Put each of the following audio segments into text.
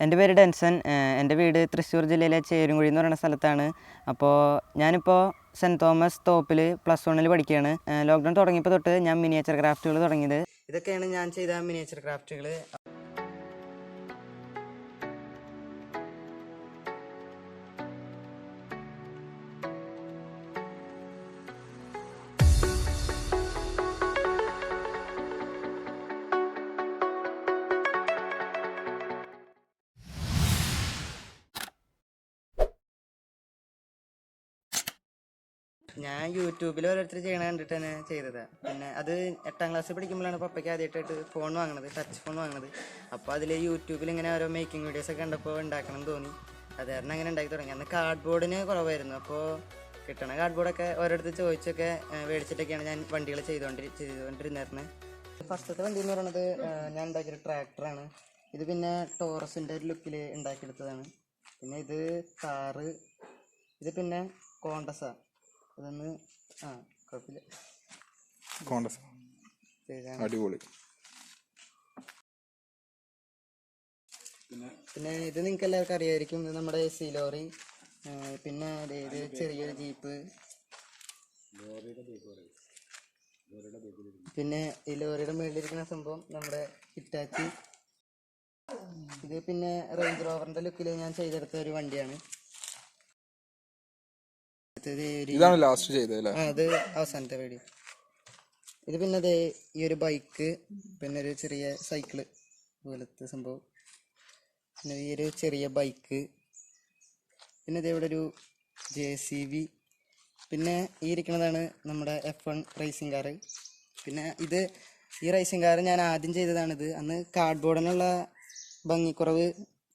എന്റെ പേര് ഡെൻസൺ. ഏഹ് എന്റെ വീട് തൃശ്ശൂർ ജില്ലയിലെ ചേരുംകുഴി എന്ന് പറയുന്ന സ്ഥലത്താണ്. അപ്പോൾ ഞാനിപ്പോൾ സെന്റ് തോമസ് തോപ്പിൽ പ്ലസ് വണ്ണിൽ പഠിക്കുകയാണ് ലോക്ക്ഡൗൺ തുടങ്ങിയപ്പോൾ തൊട്ട് ഞാൻ മിനിയേച്ചർ ക്രാഫ്റ്റുകൾ തുടങ്ങിയത്. ഇതൊക്കെയാണ് ഞാൻ ചെയ്ത മിനിയേച്ചർ ക്രാഫ്റ്റുകൾ ഞാൻ യൂട്യൂബിൽ ഓരോരുത്തർ ചെയ്യണ കണ്ടിട്ട് തന്നെ ചെയ്തത്. പിന്നെ അത് എട്ടാം ക്ലാസ്സിൽ പഠിക്കുമ്പോഴാണ് പപ്പയ്ക്ക് ആദ്യമായിട്ടായിട്ട് ഫോൺ വാങ്ങണത് ടച്ച് ഫോൺ വാങ്ങണത്. അപ്പോൾ അതിൽ യൂട്യൂബിൽ ഇങ്ങനെ ഓരോ മേക്കിംഗ് വീഡിയോസ് ഒക്കെ കണ്ടപ്പോൾ ഉണ്ടാക്കണം തോന്നി. അത് കാരണം അങ്ങനെ ഉണ്ടാക്കി തുടങ്ങി. അന്ന് കാർഡ് ബോർഡിന് കുറവായിരുന്നു. അപ്പോൾ കിട്ടണ കാർഡ് ബോർഡൊക്കെ ഓരോരുത്തർ ചോദിച്ചൊക്കെ മേടിച്ചിട്ടൊക്കെയാണ് ഞാൻ വണ്ടികൾ ചെയ്തുകൊണ്ടിരി ചെയ്തുകൊണ്ടിരുന്നിരുന്നത് ഫസ്റ്റത്തെ വണ്ടി എന്ന് പറയുന്നത് ഞാൻ ഉണ്ടാക്കിയൊരു ട്രാക്ടറാണ് ഇത് പിന്നെ ടോറസിന്റെ ഒരു ലുക്കിൽ ഉണ്ടാക്കിയെടുത്തതാണ്. പിന്നെ ഇത് കാറ് ഇത് പിന്നെ കോണ്ടസാ. അതൊന്ന് ആ കുഴപ്പമില്ല. അടിപൊളി. പിന്നെ ഇത് നിങ്ങൾക്ക് എല്ലാവർക്കും അറിയായിരിക്കും. ഇത് നമ്മുടെ സി ലോറി. പിന്നെ ദേ ഇത് ചെറിയൊരു ജീപ്പ്. പിന്നെ ഈ ലോറിയുടെ മുകളിലിരിക്കുന്ന സംഭവം നമ്മുടെ ഹിറ്റാച്ചി. ഇത് പിന്നെ റേഞ്ച് റോവറിന്റെ ലുക്കിൽ ഞാൻ ചെയ്തെടുത്ത ഒരു വണ്ടിയാണ്. അടുത്തത് ഒരു ഇതാണ് ലാസ്റ്റ് ചെയ്തത് അല്ലേ? ആ അത് അവസാനത്തെ വീഡിയോ ഇത് പിന്നെ ദേ ഈ ഒരു ബൈക്ക് പിന്നെ ഒരു ചെറിയ സൈക്കിൾ പോലത്തെ സംഭവം. പിന്നെ ഈ ഒരു ചെറിയ ബൈക്ക് പിന്നെ ദേ ഇവിടെ ഒരു ജെ സി ബി പിന്നെ ഈ ഇരിക്കുന്നതാണ് നമ്മുടെ എഫ് വൺ റേസിംഗ് കാറ് പിന്നെ ഇത് ഈ റേസിംഗ് കാർ ഞാൻ ആദ്യം ചെയ്തതാണിത്. അന്ന് കാർഡ് ബോർഡിനുള്ള ഭംഗിക്കുറവ്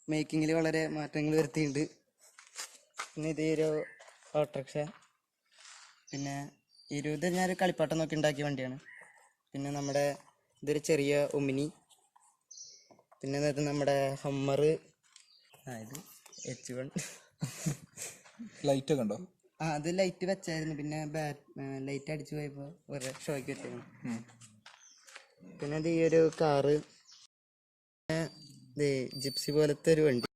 മേക്കിങ്ങിൽ വളരെ മാറ്റങ്ങൾ വരുത്തിയിട്ടുണ്ട്. പിന്നെ ഇതേ ഒരു ഓട്ടോറിക്ഷ. പിന്നെ ഇരുപത് ഞാനൊരു കളിപ്പാട്ടം നോക്കി ഉണ്ടാക്കിയ വണ്ടിയാണ്. പിന്നെ നമ്മുടെ ഇതൊരു ചെറിയ ഒമിനി. പിന്നെ നമ്മുടെ ഹമ്മർ അതായത് ഇത് എച്ച് വൺ ലൈറ്റ് ഒക്കെ ഉണ്ടോ? ആ അത് ലൈറ്റ് വെച്ചായിരുന്നു. പിന്നെ ബാറ്റ് ലൈറ്റ് അടിച്ചു പോയപ്പോൾ ഒരു ഷോയ്ക്ക് വെച്ചായിരുന്നു പിന്നെ ഈ ഒരു കാറ് ജിപ്സി പോലത്തെ ഒരു വണ്ടി.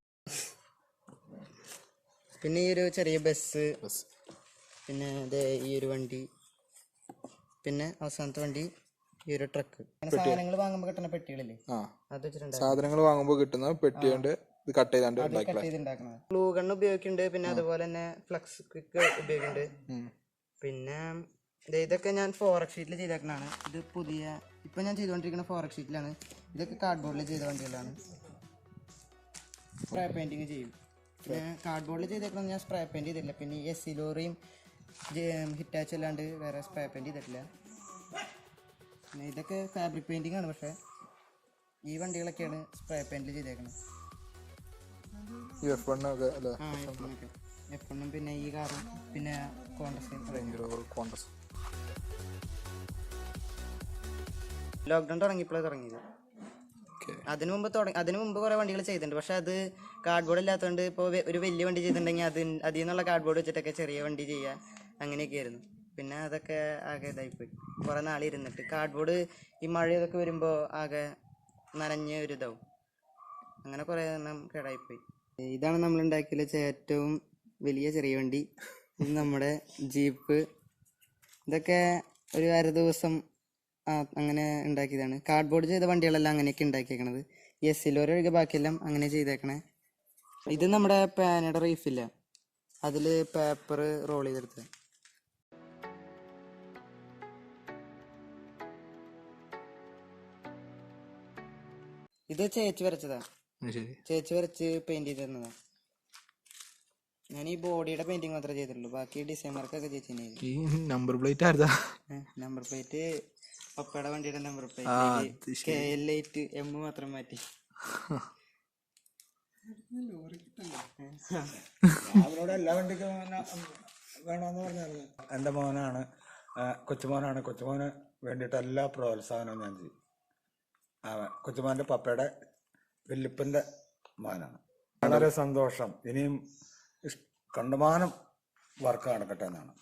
പിന്നെ ഈ ഒരു ചെറിയ ബസ് ബസ് പിന്നെ അതേ ഈ ഒരു വണ്ടി. പിന്നെ അവസാനത്തെ വണ്ടി ഈ ഒരു ട്രക്ക് സാധനങ്ങൾ വാങ്ങുമ്പോൾ കിട്ടുന്ന പെട്ടികളില്ലേ? ആ. അത് വെച്ചിട്ടുണ്ട് സാധനങ്ങൾ വാങ്ങുമ്പോൾ കിട്ടുന്ന പെട്ടി കൊണ്ട് ഇത് കട്ട് ചെയ്താണ്ട് ഗ്ലൂ ഗൺ ഉപയോഗിക്കുന്നുണ്ട്. പിന്നെ അതുപോലെ തന്നെ ഫ്ലക്സ് ക്വിക്ക് ഉപയോഗിക്കുന്നുണ്ട്. പിന്നെ ഇതൊക്കെ ഞാൻ ഫോറക് ഷീറ്റിൽ ചെയ്തേക്കുന്നതാണ് ഇത് പുതിയ ഇപ്പൊ ഞാൻ ചെയ്തുകൊണ്ടിരിക്കുന്ന ഫോറക് ഷീറ്റിലാണ് ഇതൊക്കെ കാർഡ് ബോർഡിൽ ചെയ്ത വണ്ടികളാണ്. പെയിന്റിങ് ചെയ്യും. പിന്നെ കാർഡ് ബോർഡിൽ ചെയ്തേക്കുന്നത് ഞാൻ സ്പ്രേ പെയിന്റ് ചെയ്തിട്ടില്ല. പിന്നെ എസ് സി ലോറിയും ഹിറ്റാച്ച് അല്ലാണ്ട് വേറെ സ്പ്രേ പെയിന്റ് ചെയ്തിട്ടില്ല. പിന്നെ ഇതൊക്കെ ഫാബ്രിക് പെയിന്റിംഗ് ആണ് പക്ഷേ. ഈ വണ്ടികളൊക്കെയാണ് സ്പ്രേ പെയിന്റിൽ ചെയ്തേക്കുന്നത് എഫ് ആ എണ്ണും പിന്നെ ഈ കാറും പിന്നെ കോൺഗ്രസ് ലോക്ക്ഡൗൺ തുടങ്ങിയപ്പോഴേ തുടങ്ങിയത്. അതിനു മുമ്പ് തുടങ്ങി അതിനു മുമ്പ് കുറെ വണ്ടികൾ ചെയ്തിട്ടുണ്ട്. പക്ഷെ അത് കാർഡ് ബോർഡ് ഇല്ലാത്തതുകൊണ്ട് ഇപ്പോൾ ഒരു വലിയ വണ്ടി ചെയ്തിട്ടുണ്ടെങ്കിൽ അത് അതിൽ നിന്നുള്ള കാർഡ് ബോർഡ് വെച്ചിട്ടൊക്കെ ചെറിയ വണ്ടി ചെയ്യുക അങ്ങനെയൊക്കെ ആയിരുന്നു. പിന്നെ അതൊക്കെ ആകെ ഇതായിപ്പോയി. കുറേ നാൾ ഇരുന്നിട്ട് കാർഡ് ബോർഡ് ഈ മഴയൊക്കെ വരുമ്പോൾ ആകെ നനഞ്ഞ ഒരു ഇതാവും. അങ്ങനെ കുറേ എണ്ണം കേടായിപ്പോയി. ഇതാണ് നമ്മൾ ഉണ്ടാക്കിയ ഏറ്റവും വലിയ ചെറിയ വണ്ടി. ഇത് നമ്മുടെ ജീപ്പ്. ഇതൊക്കെ ഒരു അര ദിവസം അങ്ങനെ ഉണ്ടാക്കിയതാണ്. കാർഡ്ബോർഡ് ചെയ്ത വണ്ടികളെല്ലാം അങ്ങനെയൊക്കെ ഉണ്ടാക്കിയേക്കണത്. എസ് ഒഴികെ ബാക്കിയെല്ലാം അങ്ങനെ ചെയ്തേക്കണേ. ഇത് നമ്മുടെ പാനയുടെ റീഫില്ല അതിൽ പേപ്പർ റോൾ ചെയ്തെടുത്തത്. ഇത് ചേച്ചി വരച്ചതാ. ചേച്ചി വരച്ച് പെയിന്റ് ചെയ്ത് തന്നതാ ഞാൻ ഈ ബോഡിയുടെ പെയിന്റിങ് മാത്രമേ ചെയ്തിട്ടുള്ളൂ. ബാക്കി ഡിസൈൻ വർക്കൊക്കെ ചേച്ചി നമ്പർ പ്ലേറ്റ് നമ്പർ പ്ലേറ്റ് പപ്പയുടെ വണ്ടിയുടെ number K L eight M മാത്രം മാറ്റി. അവരോട് എല്ലാ വണ്ടിക്കും അങ്ങനെ വേണമെന്ന് പറഞ്ഞായിരുന്നു. എന്റെ മോനാണ് കൊച്ചുമോനാണ്. കൊച്ചുമോന് വേണ്ടിയിട്ട് എല്ലാ പ്രോത്സാഹനവും ഞാൻ ചെയ്യും. അവൻ കൊച്ചുമോന്റെ പപ്പയുടെ വല്യപ്പന്റെ മോനാണ്. വളരെ സന്തോഷം. ഇനിയും കണ്ടുമാനം കണ്ടമാനം വർക്ക് നടക്കട്ടെ എന്നാണ്.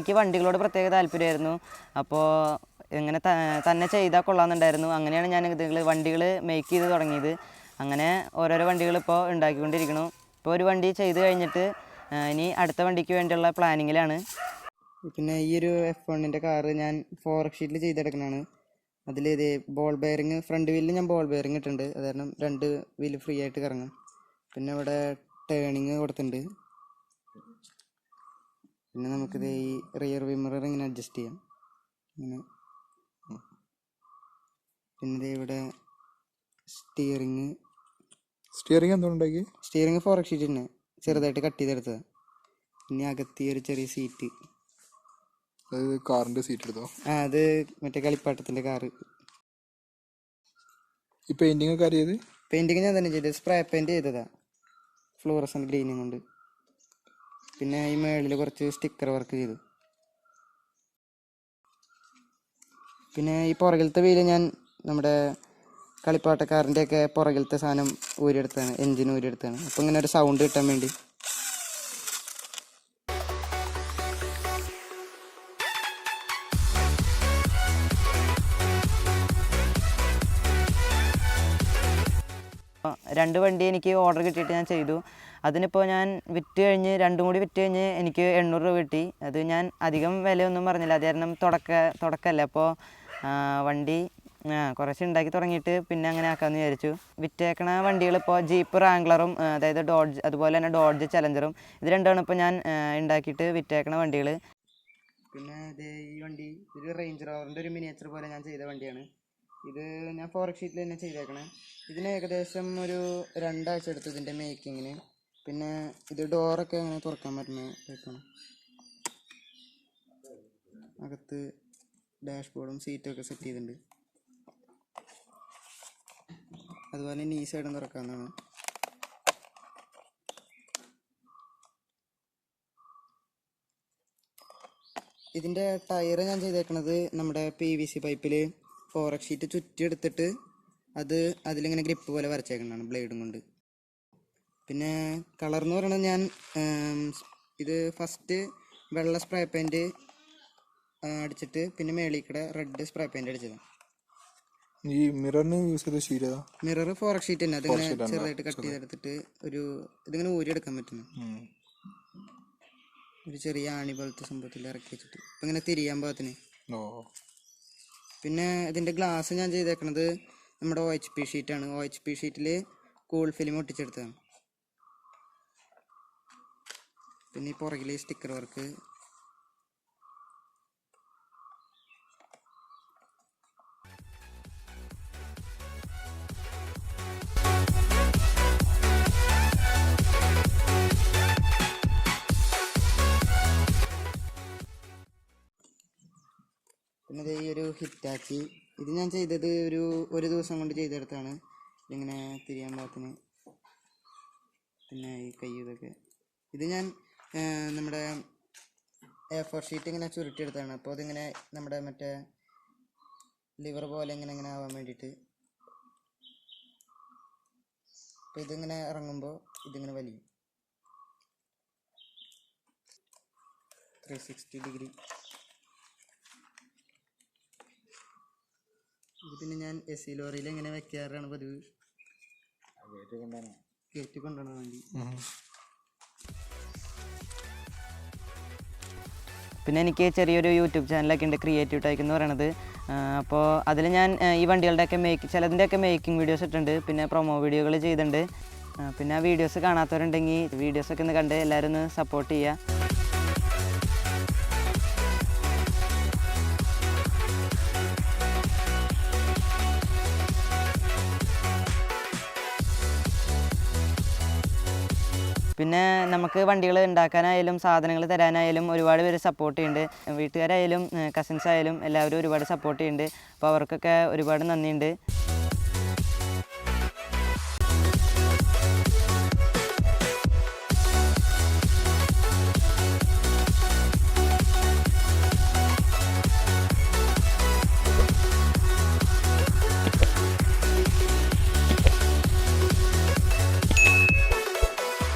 എനിക്ക് വണ്ടികളോട് പ്രത്യേക താല്പര്യമായിരുന്നു. അപ്പോൾ ഇങ്ങനെ തന്നെ ചെയ്താൽ കൊള്ളാമെന്നുണ്ടായിരുന്നു. അങ്ങനെയാണ് ഞാൻ ഇതുങ്ങൾ വണ്ടികൾ മേക്ക് ചെയ്ത് തുടങ്ങിയത്. അങ്ങനെ ഓരോരോ വണ്ടികൾ ഇപ്പോൾ ഉണ്ടാക്കിക്കൊണ്ടിരിക്കുന്നു. ഇപ്പോൾ ഒരു വണ്ടി ചെയ്ത് കഴിഞ്ഞിട്ട് ഇനി അടുത്ത വണ്ടിക്ക് വേണ്ടിയുള്ള പ്ലാനിങ്ങിലാണ്. പിന്നെ ഈ ഒരു എഫ് വണ്ണിന്റെ കാറ് ഞാൻ ഫോർ ഷീറ്റിൽ ചെയ്തെടുക്കണതാണ് അതിൽ ഇത് ബോൾ ബെയറിങ് ഫ്രണ്ട് വീലിൽ ഞാൻ ബോൾ ബെയറിങ് ഇട്ടിട്ടുണ്ട്. അത് രണ്ട് വീൽ ഫ്രീ ആയിട്ട് കറങ്ങും. പിന്നെ ഇവിടെ ടേണിങ് കൊടുത്തിട്ടുണ്ട്. പിന്നെ നമുക്കിത് ഈ റിയർ വിമറർ ഇങ്ങനെ അഡ്ജസ്റ്റ് ചെയ്യാം. ഇങ്ങനെ. പിന്നെ ഇവിടെ സ്റ്റിയറിങ് സ്റ്റിയറിംഗ് എന്തുണ്ടാക്കി സ്റ്റിയറിങ് ഫോർ ഷീറ്റ് തന്നെ. ചെറുതായിട്ട് കട്ട് ചെയ്തെടുത്തത്. പിന്നെ അകത്ത് ഒരു ചെറിയ സീറ്റ് അതായത് കാറിന്റെ സീറ്റ് എടുത്തോ? ആ അത് മറ്റേ കളിപ്പാട്ടത്തിന്റെ കാറ്. ഈ പെയിന്റിംഗ് ഒക്കെ അറിയത് പെയിന്റിങ് ഞാൻ തന്നെ ചെയ്തത് സ്പ്രേ പെയിന്റ് ചെയ്തതാ. ഫ്ലൂറസൻ ഗ്രീനും കൊണ്ട്. പിന്നെ ഈ മേളിൽ കുറച്ച് സ്റ്റിക്കർ വർക്ക് ചെയ്തു. പിന്നെ ഈ പുറകിലത്തെ വീൽ ഞാൻ നമ്മുടെ കളിപ്പാട്ടക്കാരന്റെ ഒക്കെ പുറകിലത്തെ സാധനം ഊരിയെടുത്താണ് എൻജിൻ ഊരിയെടുത്താണ്. അപ്പം ഇങ്ങനെ ഒരു സൗണ്ട് കിട്ടാൻ വേണ്ടി. രണ്ട് വണ്ടി എനിക്ക് ഓർഡർ കിട്ടിയിട്ട് ഞാൻ ചെയ്തു. അതിനിപ്പോൾ ഞാൻ വിറ്റ് കഴിഞ്ഞ് രണ്ടും കൂടി വിറ്റ് കഴിഞ്ഞ് എനിക്ക് എണ്ണൂറ് രൂപ കിട്ടി. അത് ഞാൻ അധികം വിലയൊന്നും പറഞ്ഞില്ല. അത് കാരണം തുടക്ക തുടക്കമല്ലേ അപ്പോൾ വണ്ടി കുറച്ച് ഉണ്ടാക്കി തുടങ്ങിയിട്ട് പിന്നെ അങ്ങനെ ആക്കാമെന്ന് വിചാരിച്ചു. വിറ്റേക്കണ വണ്ടികൾ ഇപ്പോൾ ജീപ്പ് റാംഗ്ലറും അതായത് ഡോഡ്ജ് അതുപോലെ തന്നെ ഡോഡ്ജ് ചലഞ്ചറും ഇത് രണ്ടാണ് ഇപ്പോൾ ഞാൻ ഉണ്ടാക്കിയിട്ട് വിറ്റേക്കണ വണ്ടികൾ പിന്നെ ഇത് ഈ വണ്ടി ഒരു റേഞ്ച് റോവറിന്റെ ഒരു മിനിയേച്ചർ പോലെ ഞാൻ ചെയ്ത വണ്ടിയാണ്. ഇത് ഞാൻ ഫോറക് ഷീറ്റിൽ തന്നെ ചെയ്തേക്കണേ. ഇതിന് ഏകദേശം ഒരു രണ്ടാഴ്ച എടുത്തു ഇതിന്റെ മേക്കിങ്ങിന് പിന്നെ ഇത് ഡോറൊക്കെ അങ്ങനെ തുറക്കാൻ പറ്റുന്ന ടൈപ്പാണ് അകത്ത് ഡാഷ്ബോർഡും സീറ്റും ഒക്കെ സെറ്റ് ചെയ്തിട്ടുണ്ട്. അതുപോലെ നീ സൈഡും തുറക്കാവുന്നതാണ്. ഇതിന്റെ ടയർ ഞാൻ ചെയ്തേക്കണത് നമ്മുടെ പി വി സി പൈപ്പിൽ ഫോറക് ഷീറ്റ് ചുറ്റി എടുത്തിട്ട് അത് അതിലിങ്ങനെ ഗ്രിപ്പ് പോലെ വരച്ചേക്കുന്നതാണ് ബ്ലേഡും കൊണ്ട്. പിന്നെ കളർ എന്ന് പറയുന്നത് ഞാൻ ഇത് ഫസ്റ്റ് വെള്ള സ്പ്രേ പെയിന്റ് അടിച്ചിട്ട് പിന്നെ മേളിക്കടെ കൂടെ റെഡ് സ്പ്രേ പെയിന്റ് അടിച്ചതാണ് ഈ മിററിന് യൂസ് ചെയ്ത ഷീറ്റ് മിറർ ഫോർ ഷീറ്റ് തന്നെ. അതിങ്ങനെ ചെറുതായിട്ട് കട്ട് ചെയ്തെടുത്തിട്ട് ഒരു ഇതിങ്ങനെ ഊരിയെടുക്കാൻ പറ്റുന്നു. ഒരു ചെറിയ ആണി പോലത്തെ സംഭവത്തിൽ ഇറക്കി വെച്ചിട്ട്. ഇപ്പം ഇങ്ങനെ തിരിയാൻ പാകത്തിന്. പിന്നെ ഇതിന്റെ ഗ്ലാസ് ഞാൻ ചെയ്തേക്കണത് നമ്മുടെ ഒ എച്ച് പി ഷീറ്റാണ് ഒ എച്ച് പി ഷീറ്റിൽ കൂൾ ഫിലിം ഒട്ടിച്ചെടുത്തതാണ്. പിന്നെ ഈ പുറകിലെ സ്റ്റിക്കർ വർക്ക് പിന്നെ ഈ ഒരു ഹിറ്റാച്ചി ഇത് ഞാൻ ചെയ്തത് ഒരു ഒരു ദിവസം കൊണ്ട് ചെയ്തെടുത്താണ്. ഇങ്ങനെ തിരിയാൻ പാകത്തിന്. പിന്നെ ഈ കൈ ഇതൊക്കെ. ഇത് ഞാൻ നമ്മുടെ എ ഫോർ ഷീറ്റ് ഇങ്ങനെ ചുരുട്ടിയെടുത്താണ് അപ്പോൾ അതിങ്ങനെ നമ്മുടെ മറ്റേ ലിവർ പോലെ ഇങ്ങനെ ഇങ്ങനെ ആവാൻ വേണ്ടിയിട്ട് അപ്പോൾ ഇതിങ്ങനെ ഇറങ്ങുമ്പോൾ ഇതിങ്ങനെ വലിയും. ത്രീ സിക്സ്റ്റി ഡിഗ്രി ഇത് പിന്നെ ഞാൻ എ സി ലോറിയിൽ എങ്ങനെ വെക്കാറാണ് പതിവ്. കയറ്റി കൊണ്ടുപോകണ വണ്ടി. പിന്നെ എനിക്ക് ചെറിയൊരു യൂട്യൂബ് ചാനലൊക്കെ ഉണ്ട് ക്രിയേറ്റീവ് ടൈക്ക് എന്ന് പറയണത്. അപ്പോൾ അതിൽ ഞാൻ ഈ വണ്ടികളുടെയൊക്കെ മേക്ക് ചിലതിന്റെയൊക്കെ മേക്കിംഗ് വീഡിയോസ് ഇട്ടിട്ടുണ്ട്. പിന്നെ പ്രൊമോ വീഡിയോകൾ ചെയ്തിട്ടുണ്ട് പിന്നെ ആ വീഡിയോസ് കാണാത്തവരുണ്ടെങ്കിൽ വീഡിയോസൊക്കെ ഒന്ന് കണ്ട് എല്ലാവരും ഒന്ന് സപ്പോർട്ട് ചെയ്യുക. പിന്നെ നമുക്ക് വണ്ടികൾ ഉണ്ടാക്കാനായാലും സാധനങ്ങൾ തരാനായാലും ഒരുപാട് പേര് സപ്പോർട്ട് ചെയ്യുന്നുണ്ട്. വീട്ടുകാരായാലും കസിൻസ് ആയാലും എല്ലാവരും ഒരുപാട് സപ്പോർട്ട് ചെയ്യുന്നുണ്ട്. അപ്പോൾ അവർക്കൊക്കെ ഒരുപാട് നന്ദിയുണ്ട്.